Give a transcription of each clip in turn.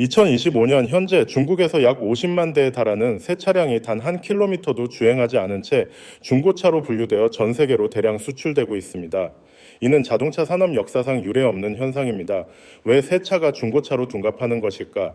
2025년 현재 중국에서 약 50만 대에 달하는 새 차량이 단 한 킬로미터도 주행하지 않은 채 중고차로 분류되어 전 세계로 대량 수출되고 있습니다. 이는 자동차 산업 역사상 유례 없는 현상입니다. 왜 새 차가 중고차로 둔갑하는 것일까?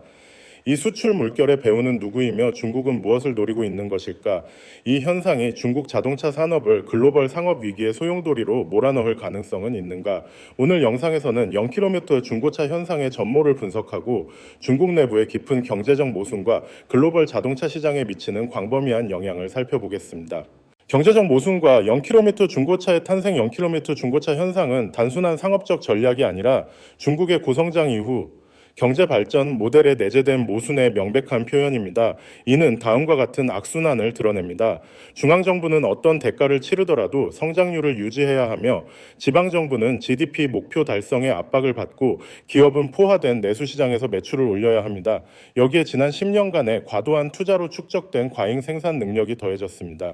이 수출 물결의 배후는 누구이며 중국은 무엇을 노리고 있는 것일까? 이 현상이 중국 자동차 산업을 글로벌 상업 위기의 소용돌이로 몰아넣을 가능성은 있는가? 오늘 영상에서는 0km 중고차 현상의 전모를 분석하고 중국 내부의 깊은 경제적 모순과 글로벌 자동차 시장에 미치는 광범위한 영향을 살펴보겠습니다. 경제적 모순과 0km 중고차의 탄생 0km 중고차 현상은 단순한 상업적 전략이 아니라 중국의 고성장 이후 경제 발전 모델에 내재된 모순의 명백한 표현입니다. 이는 다음과 같은 악순환을 드러냅니다. 중앙정부는 어떤 대가를 치르더라도 성장률을 유지해야 하며 지방정부는 GDP 목표 달성에 압박을 받고 기업은 포화된 내수시장에서 매출을 올려야 합니다. 여기에 지난 10년간의 과도한 투자로 축적된 과잉 생산 능력이 더해졌습니다.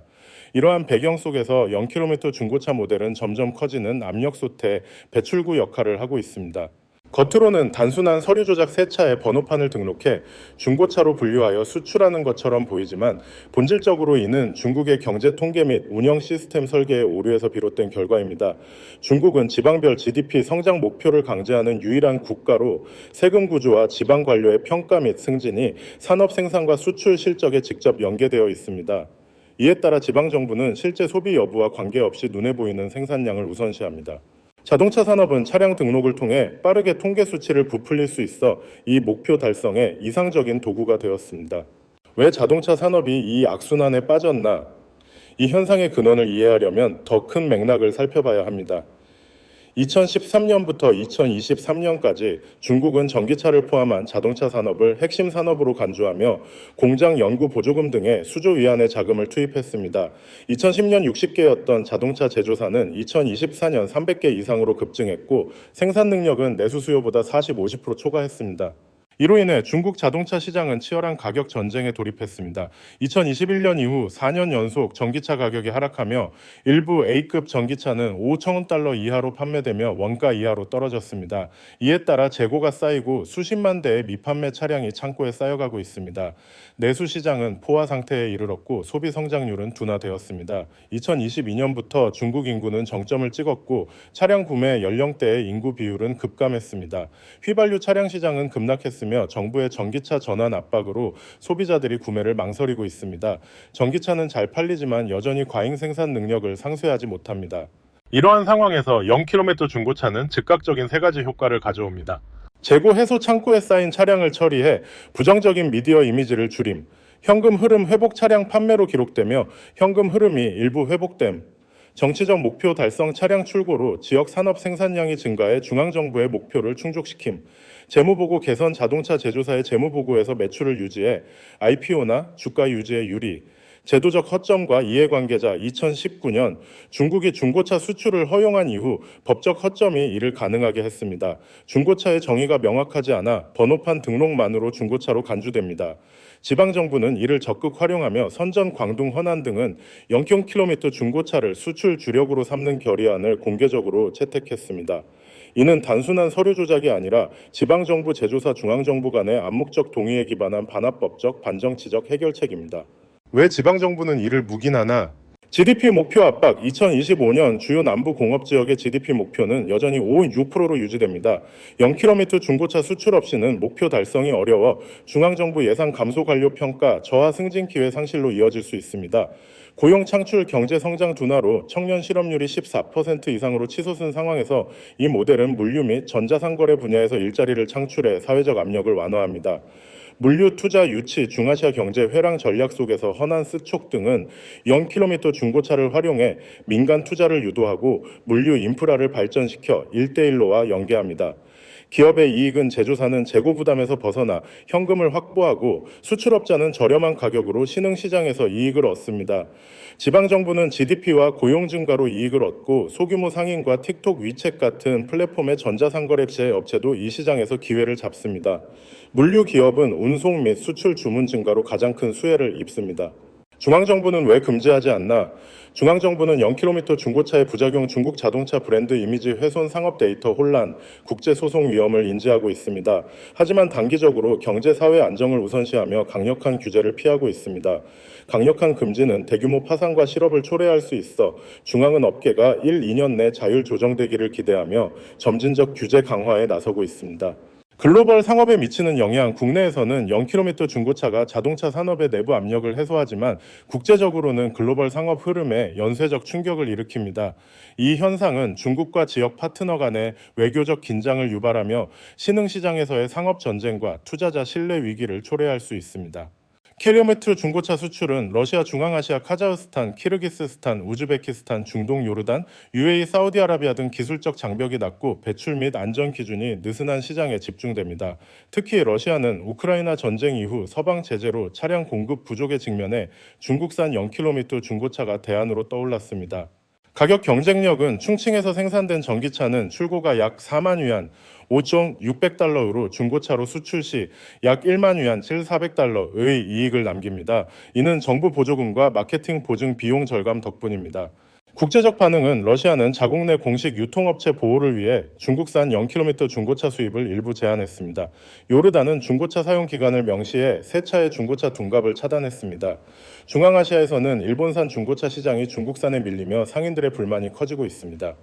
이러한 배경 속에서 0km 중고차 모델은 점점 커지는 압력 솥의 배출구 역할을 하고 있습니다. 겉으로는 단순한 서류 조작 세차에 번호판을 등록해 중고차로 분류하여 수출하는 것처럼 보이지만 본질적으로 이는 중국의 경제 통계 및 운영 시스템 설계의 오류에서 비롯된 결과입니다. 중국은 지방별 GDP 성장 목표를 강제하는 유일한 국가로 세금 구조와 지방 관료의 평가 및 승진이 산업 생산과 수출 실적에 직접 연계되어 있습니다. 이에 따라 지방 정부는 실제 소비 여부와 관계없이 눈에 보이는 생산량을 우선시합니다. 자동차 산업은 차량 등록을 통해 빠르게 통계 수치를 부풀릴 수 있어 이 목표 달성에 이상적인 도구가 되었습니다. 왜 자동차 산업이 이 악순환에 빠졌나? 이 현상의 근원을 이해하려면 더 큰 맥락을 살펴봐야 합니다. 2013년부터 2023년까지 중국은 전기차를 포함한 자동차 산업을 핵심 산업으로 간주하며 공장 연구 보조금 등의 수조 위안의 자금을 투입했습니다. 2010년 60개였던 자동차 제조사는 2024년 300개 이상으로 급증했고 생산 능력은 내수 수요보다 40, 50% 초과했습니다. 이로 인해 중국 자동차 시장은 치열한 가격 전쟁에 돌입했습니다. 2021년 이후 4년 연속 전기차 가격이 하락하며 일부 A급 전기차는 5천원 달러 이하로 판매되며 원가 이하로 떨어졌습니다. 이에 따라 재고가 쌓이고 수십만 대의 미판매 차량이 창고에 쌓여가고 있습니다. 내수 시장은 포화 상태에 이르렀고 소비 성장률은 둔화되었습니다. 2022년부터 중국 인구는 정점을 찍었고 차량 구매 연령대의 인구 비율은 급감했습니다. 휘발유 차량 시장은 급락했 으며 정부의 전기차 전환 압박으로 소비자들이 구매를 망설이고 있습니다. 전기차는 잘 팔리지만 여전히 과잉 생산 능력을 상쇄하지 못합니다. 이러한 상황에서 0km 중고차는 즉각적인 세 가지 효과를 가져옵니다. 재고 해소 창고에 쌓인 차량을 처리해 부정적인 미디어 이미지를 줄임, 현금 흐름 회복 차량 판매로 기록되며 현금 흐름이 일부 회복됨, 정치적 목표 달성 차량 출고로 지역 산업 생산량이 증가해 중앙정부의 목표를 충족시킴, 재무보고 개선 자동차 제조사의 재무보고에서 매출을 유지해 IPO나 주가 유지에 유리, 제도적 허점과 이해관계자 2019년 중국이 중고차 수출을 허용한 이후 법적 허점이 이를 가능하게 했습니다. 중고차의 정의가 명확하지 않아 번호판 등록만으로 중고차로 간주됩니다. 지방정부는 이를 적극 활용하며 선전, 광둥, 허난 등은 0km 중고차를 수출 주력으로 삼는 결의안을 공개적으로 채택했습니다. 이는 단순한 서류 조작이 아니라 지방정부 제조사 중앙정부 간의 암묵적 동의에 기반한 반합법적 반정치적 해결책입니다. 왜 지방정부는 이를 묵인하나? GDP 목표 압박 2025년 주요 남부 공업 지역의 GDP 목표는 여전히 5, 6%로 유지됩니다. 0km 중고차 수출 없이는 목표 달성이 어려워 중앙정부 예산 감소 관료 평가 저하 승진 기회 상실로 이어질 수 있습니다. 고용 창출 경제 성장 둔화로 청년 실업률이 14% 이상으로 치솟은 상황에서 이 모델은 물류 및 전자상거래 분야에서 일자리를 창출해 사회적 압력을 완화합니다. 물류 투자 유치 중아시아 경제 회랑 전략 속에서 허난 스촉 등은 0km 중고차를 활용해 민간 투자를 유도하고 물류 인프라를 발전시켜 일대일로와 연계합니다. 기업의 이익은 제조사는 재고 부담에서 벗어나 현금을 확보하고 수출업자는 저렴한 가격으로 신흥 시장에서 이익을 얻습니다. 지방 정부는 GDP와 고용 증가로 이익을 얻고 소규모 상인과 틱톡 위챗 같은 플랫폼의 전자상거래 업체도 이 시장에서 기회를 잡습니다. 물류 기업은 운송 및 수출 주문 증가로 가장 큰 수혜를 입습니다. 중앙정부는 왜 금지하지 않나? 중앙정부는 0km 중고차의 부작용 중국 자동차 브랜드 이미지 훼손 상업 데이터 혼란, 국제소송 위험을 인지하고 있습니다. 하지만 단기적으로 경제 사회 안정을 우선시하며 강력한 규제를 피하고 있습니다. 강력한 금지는 대규모 파산과 실업을 초래할 수 있어 중앙은 업계가 1, 2년 내 자율 조정되기를 기대하며 점진적 규제 강화에 나서고 있습니다. 글로벌 상업에 미치는 영향, 국내에서는 0km 중고차가 자동차 산업의 내부 압력을 해소하지만 국제적으로는 글로벌 상업 흐름에 연쇄적 충격을 일으킵니다. 이 현상은 중국과 지역 파트너 간의 외교적 긴장을 유발하며 신흥 시장에서의 상업 전쟁과 투자자 신뢰 위기를 초래할 수 있습니다. 킬로미터 중고차 수출은 러시아 중앙아시아 카자흐스탄, 키르기스스탄, 우즈베키스탄, 중동 요르단, UAE 사우디아라비아 등 기술적 장벽이 낮고 배출 및 안전 기준이 느슨한 시장에 집중됩니다. 특히 러시아는 우크라이나 전쟁 이후 서방 제재로 차량 공급 부족에 직면해 중국산 0km 중고차가 대안으로 떠올랐습니다. 가격 경쟁력은 충칭에서 생산된 전기차는 출고가 약 4만 위안, 5,600달러로 중고차로 수출 시 약 1만 위안 7,400달러의 이익을 남깁니다. 이는 정부 보조금과 마케팅 보증 비용 절감 덕분입니다. 국제적 반응은 러시아는 자국 내 공식 유통업체 보호를 위해 중국산 0km 중고차 수입을 일부 제한했습니다. 요르단은 중고차 사용 기간을 명시해 새 차의 중고차 둔갑을 차단했습니다. 중앙아시아에서는 일본산 중고차 시장이 중국산에 밀리며 상인들의 불만이 커지고 있습니다.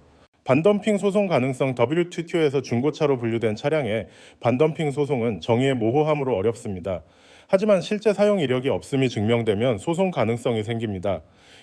반덤핑 소송 가능성 WTO에서 중고차로 분류된 차량의 반덤핑 소송은 정의의 모호함으로 어렵습니다. 하지만 실제 사용 이력이 없음이 증명되면 소송 가능성이 생깁니다.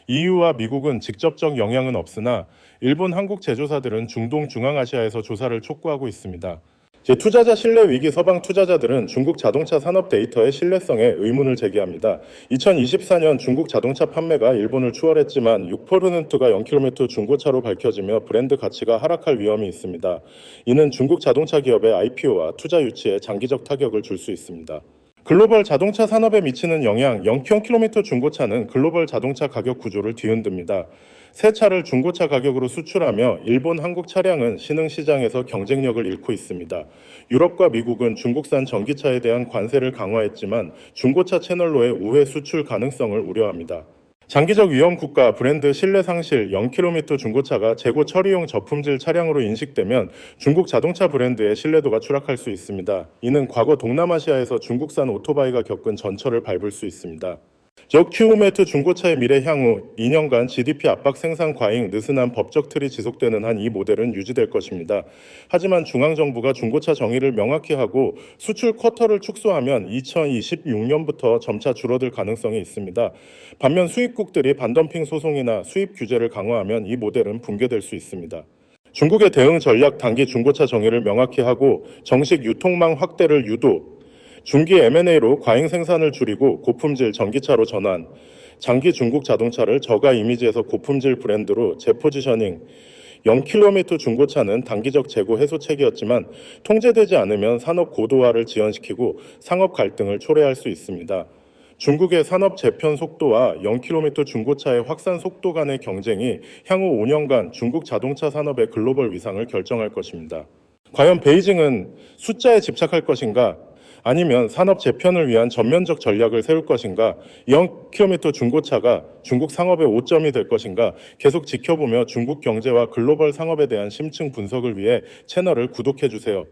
EU와 미국은 직접적 영향은 없으나 일본 한국 제조사들은 중동 중앙아시아에서 조사를 촉구하고 있습니다. 제 투자자 신뢰 위기 서방 투자자들은 중국 자동차 산업 데이터의 신뢰성에 의문을 제기합니다. 2024년 중국 자동차 판매가 일본을 추월했지만 6%가 0km 중고차로 밝혀지며 브랜드 가치가 하락할 위험이 있습니다. 이는 중국 자동차 기업의 IPO와 투자 유치에 장기적 타격을 줄 수 있습니다. 글로벌 자동차 산업에 미치는 영향 0km 중고차는 글로벌 자동차 가격 구조를 뒤흔듭니다. 새 차를 중고차 가격으로 수출하며 일본, 한국 차량은 신흥 시장에서 경쟁력을 잃고 있습니다. 유럽과 미국은 중국산 전기차에 대한 관세를 강화했지만 중고차 채널로의 우회 수출 가능성을 우려합니다. 장기적 위험 국가 브랜드 신뢰 상실 0km 중고차가 재고 처리용 저품질 차량으로 인식되면 중국 자동차 브랜드의 신뢰도가 추락할 수 있습니다. 이는 과거 동남아시아에서 중국산 오토바이가 겪은 전철을 밟을 수 있습니다. 저 큐오메트 중고차의 미래 향후 2년간 GDP 압박 생산 과잉 느슨한 법적 틀이 지속되는 한 이 모델은 유지될 것입니다. 하지만 중앙정부가 중고차 정의를 명확히 하고 수출 쿼터를 축소하면 2026년부터 점차 줄어들 가능성이 있습니다. 반면 수입국들이 반덤핑 소송이나 수입 규제를 강화하면 이 모델은 붕괴될 수 있습니다. 중국의 대응 전략 단기 중고차 정의를 명확히 하고 정식 유통망 확대를 유도, 중기 M&A로 과잉 생산을 줄이고 고품질 전기차로 전환, 장기 중국 자동차를 저가 이미지에서 고품질 브랜드로 재포지셔닝, 0km 중고차는 단기적 재고 해소책이었지만 통제되지 않으면 산업 고도화를 지연시키고 상업 갈등을 초래할 수 있습니다. 중국의 산업 재편 속도와 0km 중고차의 확산 속도 간의 경쟁이 향후 5년간 중국 자동차 산업의 글로벌 위상을 결정할 것입니다. 과연 베이징은 숫자에 집착할 것인가? 아니면 산업 재편을 위한 전면적 전략을 세울 것인가? 0km 중고차가 중국 상업의 오점이 될 것인가? 계속 지켜보며 중국 경제와 글로벌 상업에 대한 심층 분석을 위해 채널을 구독해 주세요.